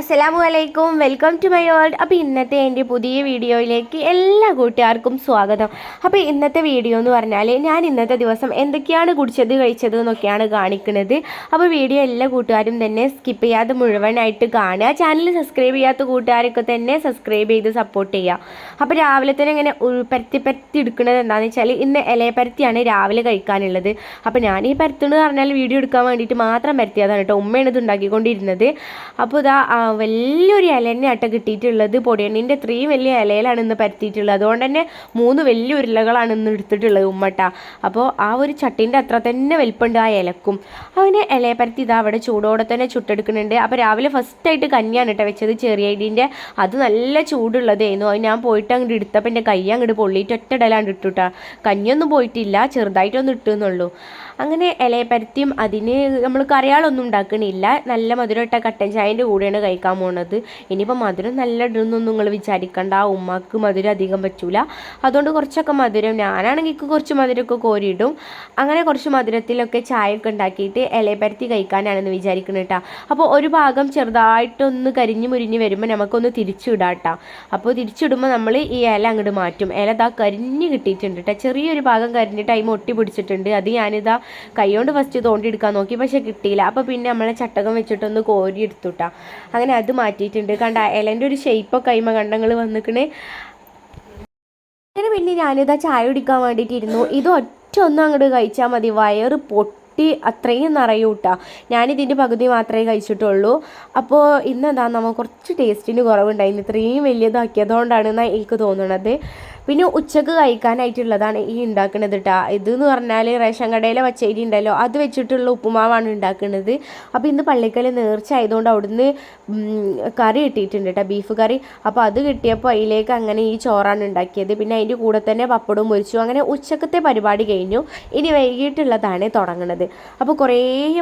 അസ്സലാമു അലൈക്കും. Welcome to my world അപ്പോൾ ഇന്നത്തെ എന്റെ പുതിയ വീഡിയോയിലേക്ക് എല്ലാ കൂട്ടുകാർക്കും സ്വാഗതം. അപ്പോൾ ഇന്നത്തെ വീഡിയോ എന്ന് പറഞ്ഞാൽ ഞാൻ ഇന്നത്തെ ദിവസം എന്തൊക്കെയാണ് കുടിച്ചത് കഴിച്ചത് എന്നൊക്കെയാണ് കാണിക്കുന്നത്. അപ്പോൾ വീഡിയോ എല്ലാ കൂട്ടുകാരും തന്നെ സ്കിപ്പ് ചെയ്യാതെ മുഴുവനായിട്ട് കാണുക. ചാനൽ സബ്സ്ക്രൈബ് ചെയ്യാത്ത കൂട്ടുകാരൊക്കെ തന്നെ സബ്സ്ക്രൈബ് ചെയ്ത് സപ്പോർട്ട് ചെയ്യുക. അപ്പോൾ രാവിലെ തന്നെ ഇങ്ങനെ പരത്തി പരത്തി എടുക്കുന്നത് എന്താണെന്ന് വെച്ചാൽ ഇന്ന് ഇലയപ്പരത്തിയാണ് രാവിലെ കഴിക്കാനുള്ളത്. അപ്പോൾ ഞാൻ ഈ പരത്തുന്നത് പറഞ്ഞാൽ വീഡിയോ എടുക്കാൻ വേണ്ടിയിട്ട് മാത്രം പരത്തിയതാണ് കേട്ടോ. ഉമ്മയാണ് ഇത് ഉണ്ടാക്കിക്കൊണ്ടിരുന്നത്. അപ്പോൾ ഇതാ വലിയൊരു ഇല തന്നെ ആട്ട കിട്ടിയിട്ടുള്ളത്. പൊടിയണ്ണിന്റെ ഇത്രയും വലിയ ഇലയിലാണ് ഇന്ന് പരത്തിയിട്ടുള്ളത്. അതുകൊണ്ട് തന്നെ മൂന്ന് വലിയ ഉരുളകളാണ് ഇന്ന് എടുത്തിട്ടുള്ളത് ഉമ്മട്ട. അപ്പോൾ ആ ഒരു ചട്ടീന്റെ അത്ര തന്നെ വലിപ്പമുണ്ട് ആ ഇലക്കും. അവന് ഇലയെ പരത്തി ഇതാ അവിടെ ചൂടോടെ തന്നെ ചുട്ടെടുക്കുന്നുണ്ട്. അപ്പോൾ രാവിലെ ഫസ്റ്റ് ആയിട്ട് കഞ്ഞിയാണ് കേട്ടോ വെച്ചത് ചെറിയ ഇടീന്റെ അത് നല്ല ചൂടുള്ളതായിരുന്നു അത് ഞാൻ പോയിട്ട് അങ്ങോട്ട് എടുത്തപ്പോൾ എന്റെ കൈ അങ്ങോട്ട് പൊള്ളിയിട്ട് ഒറ്റ ഇടലാണ്ട് ഇട്ടുട്ടാ കഞ്ഞിയൊന്നും പോയിട്ടില്ല. ചെറുതായിട്ടൊന്നും ഇട്ടുന്നുള്ളൂ അങ്ങനെ ഇലയപ്പരത്തിയും അതിന് നമ്മൾ കറിയാളൊന്നും ഉണ്ടാക്കണില്ല. നല്ല മധുരമിട്ട കട്ടൻ ചായന്റെ കൂടെയാണ് കഴിക്കാൻ പോണത്. ഇനിയിപ്പോൾ മധുരം നല്ല ഇടുന്നൊന്നും നിങ്ങൾ വിചാരിക്കണ്ട. ഉമ്മക്ക് മധുരം അധികം പറ്റൂല. അതുകൊണ്ട് കുറച്ചൊക്കെ മധുരം ഞാനാണെങ്കിൽ കുറച്ച് മധുരമൊക്കെ കോരിയിടും. അങ്ങനെ കുറച്ച് മധുരത്തിലൊക്കെ ചായ ഒക്കെ ഉണ്ടാക്കിയിട്ട് ഇലയപ്പരത്തി കഴിക്കാനാണെന്ന് വിചാരിക്കുന്നത് കേട്ടോ. അപ്പോൾ ഒരു ഭാഗം ചെറുതായിട്ടൊന്ന് കരിഞ്ഞു മുരിഞ്ഞ് വരുമ്പോൾ നമുക്കൊന്ന് തിരിച്ചിടാം കേട്ടോ. അപ്പോൾ തിരിച്ചിടുമ്പോൾ നമ്മൾ ഈ ഇല അങ്ങോട്ട് മാറ്റും. ഇല ഇതാ കരിഞ്ഞ് കിട്ടിയിട്ടുണ്ട് കേട്ടോ. ചെറിയൊരു ഭാഗം കരിഞ്ഞിട്ട് അതിന് ഒട്ടി പിടിച്ചിട്ടുണ്ട്. അത് ഞാനിതാ കൈകൊണ്ട് ഫസ്റ്റ് തോണ്ടിയെടുക്കാൻ നോക്കി പക്ഷെ കിട്ടിയില്ല. അപ്പോൾ പിന്നെ നമ്മളെ ചട്ടകം വെച്ചിട്ടൊന്ന് കോരി എടുത്തുട്ടാ. അങ്ങനെ അത് മാറ്റിയിട്ടുണ്ട്. കണ്ട ഇലന്റെ ഒരു ഷേപ്പൊക്കെ കൈമ കണ്ടങ്ങൾ വന്നിക്കണേ. അങ്ങനെ പിന്നെ ഞാനിതാ ചായ കുടിക്കാൻ വേണ്ടിയിട്ടിരുന്നു. ഇത് ഒറ്റ ഒന്നും അങ്ങോട്ട് കഴിച്ചാൽ മതി. വയറ് പൊട്ടി അത്രയും നിറയൂട്ടാ. ഞാനിതിന്റെ പകുതി മാത്രമേ കഴിച്ചിട്ടുള്ളൂ. അപ്പോൾ ഇന്നെന്താ നമുക്ക് കുറച്ച് ടേസ്റ്റിന് കുറവുണ്ടായിരുന്നു ഇത്രയും വലിയതാക്കിയതുകൊണ്ടാണ് എനിക്ക് തോന്നുന്നത് പിന്നെ ഉച്ചയ്ക്ക് കഴിക്കാനായിട്ടുള്ളതാണ് ഈ ഉണ്ടാക്കുന്നത് കേട്ടോ ഇതെന്ന് പറഞ്ഞാൽ റേഷൻ കടയിലെ പച്ചരി ഉണ്ടല്ലോ അത് വെച്ചിട്ടുള്ള ഉപ്പുമാവാണ് ഉണ്ടാക്കുന്നത് അപ്പോൾ ഇന്ന് പള്ളിക്കൽ നേർച്ച ആയതുകൊണ്ട് അവിടുന്ന് കറി കിട്ടിയിട്ടുണ്ട് കേട്ടോ ബീഫ് കറി. അപ്പോൾ അത് കിട്ടിയപ്പോൾ അതിലേക്ക് അങ്ങനെ ഈ ചോറാണ് ഉണ്ടാക്കിയത്. പിന്നെ അതിന്റെ കൂടെ തന്നെ പപ്പടവും മുരിച്ചു അങ്ങനെ ഉച്ചക്കത്തെ പരിപാടി കഴിഞ്ഞു. ഇനി വൈകിട്ടുള്ളതാണ് തുടങ്ങുന്നത് അപ്പോൾ കുറേ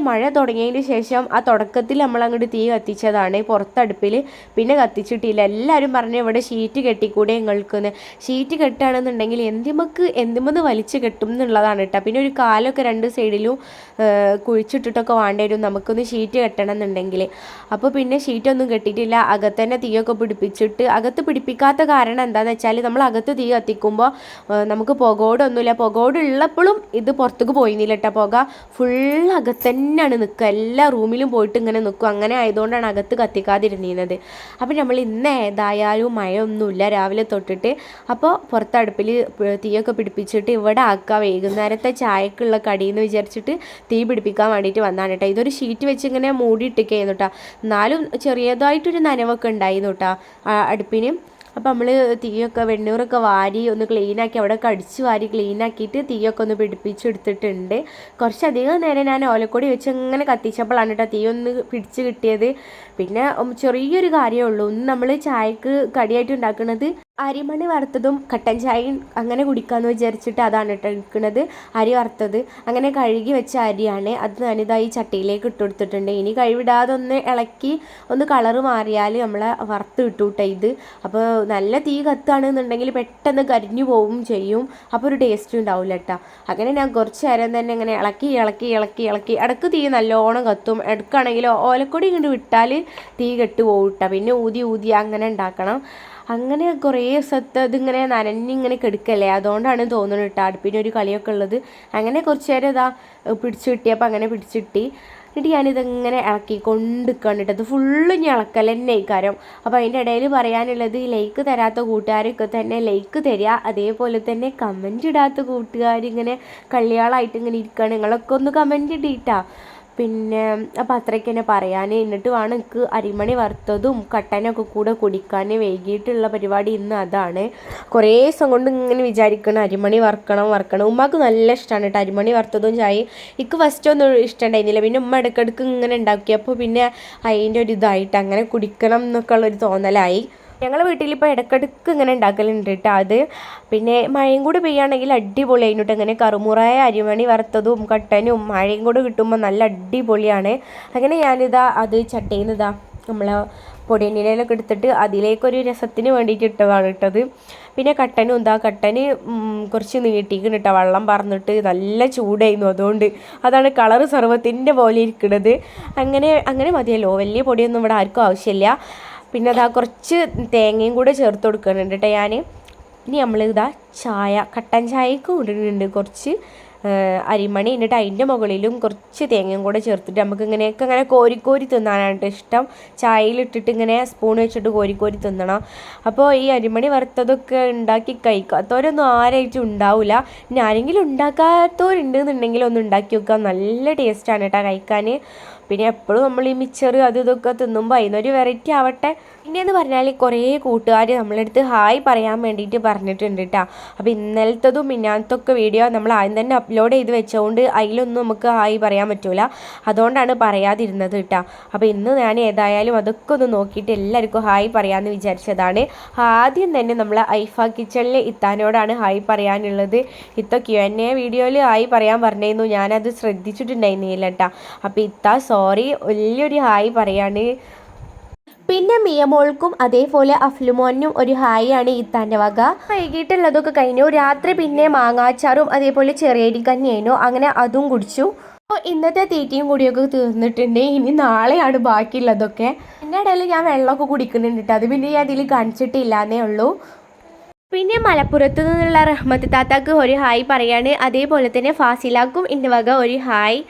മഴ തുടങ്ങിയതിന് ശേഷം ആ തുടക്കത്തിൽ നമ്മൾ അങ്ങോട്ട് തീ കത്തിച്ചതാണ്. പുറത്തടുപ്പിൽ പിന്നെ കത്തിച്ചിട്ടില്ല. എല്ലാവരും പറഞ്ഞു ഇവിടെ ഷീറ്റ് കെട്ടിക്കൂടെ നിങ്ങൾക്ക് ഷീറ്റ് കെട്ടുകയാണെന്നുണ്ടെങ്കിൽ എന്തിമക്ക് എന്തിമെന്ന് വലിച്ചു കെട്ടും എന്നുള്ളതാണ് കേട്ടോ. പിന്നെ ഒരു കാലൊക്കെ രണ്ട് സൈഡിലും കുഴിച്ചിട്ടിട്ടൊക്കെ വേണ്ടി വരും. നമുക്കൊന്ന് ഷീറ്റ് കെട്ടണം എന്നുണ്ടെങ്കിൽ അപ്പോൾ പിന്നെ ഷീറ്റൊന്നും കെട്ടിയിട്ടില്ല. അകത്ത് തന്നെ തീയൊക്കെ പിടിപ്പിച്ചിട്ട് അകത്ത് പിടിപ്പിക്കാത്ത കാരണം എന്താണെന്ന് വെച്ചാൽ നമ്മൾ അകത്ത് തീ കത്തിക്കുമ്പോൾ നമുക്ക് പുകയോടൊന്നുമില്ല. പുകയോട് ഉള്ളപ്പോഴും ഇത് പുറത്തേക്ക് പോയിരുന്നില്ല കേട്ടോ. പുക ഫുൾ അകത്ത് തന്നെയാണ് നിൽക്കുക. എല്ലാ റൂമിലും പോയിട്ട് ഇങ്ങനെ നിൽക്കും അങ്ങനെ ആയതുകൊണ്ടാണ് അകത്ത് കത്തിക്കാതിരുന്നിരുന്നത്. അപ്പോൾ നമ്മൾ ഇന്ന് ഏതായാലും മഴയൊന്നുമില്ല. രാവിലെ തൊട്ടിട്ട്. അപ്പോൾ പുറത്തടുപ്പിൽ തീയൊക്കെ പിടിപ്പിച്ചിട്ട് ഇവിടെ ആക്കുക വൈകുന്നേരത്തെ ചായക്കുള്ള കടിയെന്ന് വിചാരിച്ചിട്ട് തീ പിടിപ്പിക്കാൻ വേണ്ടിയിട്ട് വന്നാണ് കേട്ടോ ഇതൊരു ഷീറ്റ് വെച്ച് ഇങ്ങനെ മൂടിയിട്ടിരിക്കുന്നു കേട്ടോ എന്നാലും ചെറിയതായിട്ടൊരു നനവൊക്കെ ഉണ്ടായിരുന്നു കേട്ടോ അടുപ്പിന്. അപ്പോൾ നമ്മൾ തീയൊക്കെ വെണ്ണൂറൊക്കെ വാരി ഒന്ന് ക്ലീനാക്കി അവിടെ കടിച്ച് വാരി ക്ലീനാക്കിയിട്ട് തീയൊക്കെ ഒന്ന് പിടിപ്പിച്ചെടുത്തിട്ടുണ്ട് കുറച്ചധികം നേരം ഞാൻ ഓലക്കൊടി വെച്ച് ഇങ്ങനെ കത്തിച്ചപ്പോഴാണ് കേട്ടോ തീ ഒന്ന് പിടിച്ച് കിട്ടിയത്. പിന്നെ ചെറിയൊരു കാര്യമേ ഉള്ളൂ. ഒന്ന് നമ്മൾ ചായക്ക് കടിയായിട്ട് ഉണ്ടാക്കുന്നത് അരിമണി വറുത്തതും കട്ടൻ ചായയും അങ്ങനെ കുടിക്കാമെന്ന് വിചാരിച്ചിട്ട് അതാണ് കേട്ടോ എടുക്കുന്നത് അരി വറുത്തത്. അങ്ങനെ കഴുകി വെച്ച അരിയാണ് അത് ഞാനിതാ ഈ ചട്ടിയിലേക്ക് ഇട്ട് കൊടുത്തിട്ടുണ്ട്. ഇനി കഴിവിടാതെ ഒന്ന് ഇളക്കി ഒന്ന് കളറ് മാറിയാൽ നമ്മളെ വറുത്ത് കിട്ടൂട്ടെ ഇത്. അപ്പോൾ നല്ല തീ കത്തുകയാണെന്നുണ്ടെങ്കിൽ പെട്ടെന്ന് കരിഞ്ഞു പോവും ചെയ്യും. അപ്പോൾ ഒരു ടേസ്റ്റും ഉണ്ടാവില്ല കേട്ടോ. അങ്ങനെ ഞാൻ കുറച്ച് നേരം തന്നെ ഇങ്ങനെ ഇളക്കി ഇളക്കി ഇളക്കി ഇളക്കി. ഇടയ്ക്ക് തീ നല്ലോണം കത്തും. ഇടക്കാണെങ്കിൽ ഓലക്കൊടി ഇങ്ങോട്ട് വിട്ടാൽ തീ കെട്ടു പോകും കേട്ടോ. പിന്നെ ഊതി ഊതി അങ്ങനെ ഉണ്ടാക്കണം. അങ്ങനെ കുറേ സ്ഥലത്ത് അതിങ്ങനെ നനഞ്ഞിങ്ങനെ കെടുക്കല്ലേ? അതുകൊണ്ടാണ് തോന്നുന്നത് കേട്ടോ അടുപ്പിന് ഒരു കളിയൊക്കെ ഉള്ളത്. അങ്ങനെ കുറച്ച് നേരം ഇതാ പിടിച്ചു കിട്ടിയപ്പോൾ അങ്ങനെ പിടിച്ചു കിട്ടി. എന്നിട്ട് ഞാനിതിങ്ങനെ ഇളക്കി കൊണ്ടിരിക്കുകയാണ് കേട്ടോ അത് ഫുള്ള് ഞാൻ ഇളക്കൽ തന്നെ ഇക്കാരം അപ്പോൾ അതിന്റെ ഇടയിൽ പറയാനുള്ളത് ലൈക്ക് തരാത്ത കൂട്ടുകാരൊക്കെ തന്നെ ലൈക്ക് തരിക. അതേപോലെ തന്നെ കമന്റ് ഇടാത്ത കൂട്ടുകാരിങ്ങനെ കള്ളിയാളായിട്ട് ഇങ്ങനെ ഇരിക്കുകയാണ് നിങ്ങളൊക്കെ ഒന്ന് കമന്റ് ഇട്ടിട്ടാ പിന്നെ അപ്പം അത്രയ്ക്ക് തന്നെ പറയാൻ എന്നിട്ട് വേണം എനിക്ക് അരിമണി വറുത്തതും കട്ടനൊക്കെ കൂടെ കുടിക്കാൻ വൈകിട്ടുള്ള പരിപാടി ഇന്ന് അതാണ്. കുറേ ദിവസം കൊണ്ട് ഇങ്ങനെ വിചാരിക്കണം അരിമണി വറുക്കണം വറുക്കണം. ഉമ്മക്ക് നല്ല ഇഷ്ടമാണ് കേട്ടോ അരിമണി വറുത്തതും ചായ എനിക്ക് ഫസ്റ്റ് ഒന്നും ഇഷ്ടമുണ്ടായിരുന്നില്ല പിന്നെ ഉമ്മ ഇടയ്ക്കിടയ്ക്ക് ഇങ്ങനെ ഉണ്ടാക്കിയപ്പോൾ പിന്നെ അതിന്റെ ഒരു ഇതായിട്ട് അങ്ങനെ കുടിക്കണം എന്നൊക്കെ ഉള്ളൊരു തോന്നലായി. ഞങ്ങളെ വീട്ടിലിപ്പോൾ ഇടക്കിടക്ക് ഇങ്ങനെ ഉണ്ടാക്കലുണ്ട് കേട്ടോ അത്. പിന്നെ മഴയും കൂടി പെയ്യുകയാണെങ്കിൽ അടിപൊളി അതിനോട്ട് ഇങ്ങനെ കറുമുറായ അരിമണി വറുത്തതും കട്ടനും മഴയും കൂടി കിട്ടുമ്പോൾ നല്ല അടിപൊളിയാണ്. അങ്ങനെ ഞാനിതാ അത് ചട്ടയിൽ നിന്ന് ഇതാ നമ്മൾ പൊടിയണ്ണിലൊക്കെ എടുത്തിട്ട് അതിലേക്കൊരു രസത്തിന് വേണ്ടിയിട്ട് ഇട്ടതാണ് ഇട്ടത് പിന്നെ കട്ടനും എന്താ കട്ടന് കുറച്ച് നീട്ടിക്കണം കേട്ടോ വെള്ളം പറന്നിട്ട് നല്ല ചൂടായിരുന്നു അതുകൊണ്ട്. അതാണ് കളർ സർവത്തിന്റെ പോലെ ഇരിക്കുന്നത് അങ്ങനെ അങ്ങനെ മതിയല്ലോ. വലിയ പൊടിയൊന്നും ഇവിടെ ആർക്കും ആവശ്യമില്ല. പിന്നെ അതാ കുറച്ച് തേങ്ങയും കൂടെ ചേർത്ത് കൊടുക്കുന്നുണ്ട് കേട്ടോ ഞാൻ ഇനി നമ്മൾ ഇതാ ചായ കട്ടൻ ചായക്ക് ഇടുന്നുണ്ട് കുറച്ച് അരിമണി എന്നിട്ട് അതിന്റെ മുകളിലും കുറച്ച് തേങ്ങയും കൂടെ ചേർത്തിട്ട് നമുക്ക് ഇങ്ങനെയൊക്കെ ഇങ്ങനെ കോരിക്കോരി കോരി തിന്നാനാണ് ഇഷ്ടം. ചായയിലിട്ടിട്ട് ഇങ്ങനെ സ്പൂൺ വെച്ചിട്ട് കോരിക്കോരി കോരി തിന്നണം. അപ്പോൾ ഈ അരിമണി വറുത്തതൊക്കെ ഉണ്ടാക്കി കഴിക്കാത്തവരൊന്നും ആരായിട്ടും ഉണ്ടാവില്ല ഇനി ആരെങ്കിലും ഉണ്ടാക്കാത്തവരുണ്ട് എന്നുണ്ടെങ്കിൽ ഒന്ന് ഉണ്ടാക്കി വെക്കുക നല്ല ടേസ്റ്റാണ് കേട്ടോ കഴിക്കാൻ. പിന്നെ എപ്പോഴും നമ്മൾ ഈ മിച്ചർ അത് ഇതൊക്കെ തിന്നുമ്പോൾ അതിനൊരു വെറൈറ്റി ആവട്ടെ. പിന്നെയെന്ന് പറഞ്ഞാൽ കുറേ കൂട്ടുകാർ നമ്മളടുത്ത് ഹായ് പറയാൻ വേണ്ടിയിട്ട് പറഞ്ഞിട്ടുണ്ട് കേട്ടോ. അപ്പോൾ ഇന്നലത്തതും മിന്നാത്തതൊക്കെ വീഡിയോ നമ്മൾ ആദ്യം തന്നെ അപ്ലോഡ് ചെയ്ത് വെച്ചതുകൊണ്ട് അതിലൊന്നും നമുക്ക് ഹായ് പറയാൻ പറ്റൂല. അതുകൊണ്ടാണ് പറയാതിരുന്നത് കേട്ടോ അപ്പോൾ ഇന്ന് ഞാൻ ഏതായാലും അതൊക്കെ ഒന്ന് നോക്കിയിട്ട് എല്ലാവർക്കും ഹായ് പറയാമെന്ന് വിചാരിച്ചതാണ്. ആദ്യം തന്നെ നമ്മൾ ഐഫ കിച്ചണിൽ ഇത്താനോടാണ് ഹായ് പറയാനുള്ളത്. ഇത്ത ക്യു എൻ എ വീഡിയോയിൽ ഹായ് പറയാൻ പറഞ്ഞിരുന്നു. ഞാനത് ശ്രദ്ധിച്ചിട്ടുണ്ടായിരുന്നില്ല കേട്ടോ അപ്പോൾ ഇത്ത സോറി വലിയൊരു ഹായ് പറയാണ്. പിന്നെ മിയമോൾക്കും അതേപോലെ അഫ്ലുമോനും ഒരു ഹായ് ആണ് ഇത്താന്റെ വക. വൈകിട്ടുള്ളതൊക്കെ കഴിഞ്ഞു. രാത്രി പിന്നെ മാങ്ങാച്ചാറും അതേപോലെ ചെറിയരി കഞ്ഞിയായിരുന്നു. അങ്ങനെ അതും കുടിച്ചു. അപ്പോൾ ഇന്നത്തെ തീറ്റയും കൂടിയൊക്കെ തീർന്നിട്ടുണ്ട്. ഇനി നാളെയാണ് ബാക്കിയുള്ളതൊക്കെ. എന്റെ ഇടയിൽ ഞാൻ വെള്ളമൊക്കെ കുടിക്കുന്നുണ്ട് കേട്ടോ. അത് പിന്നെ ഞാൻ അതിൽ കാണിച്ചിട്ടില്ലാന്നേ ഉള്ളൂ. പിന്നെ മലപ്പുറത്ത് നിന്നുള്ള റഹ്മത്ത് താത്താക്ക് ഒരു ഹായ് പറയാണ്. അതേപോലെ തന്നെ ഫാസിലാക്കും എന്റെ വക ഒരു ഹായ്.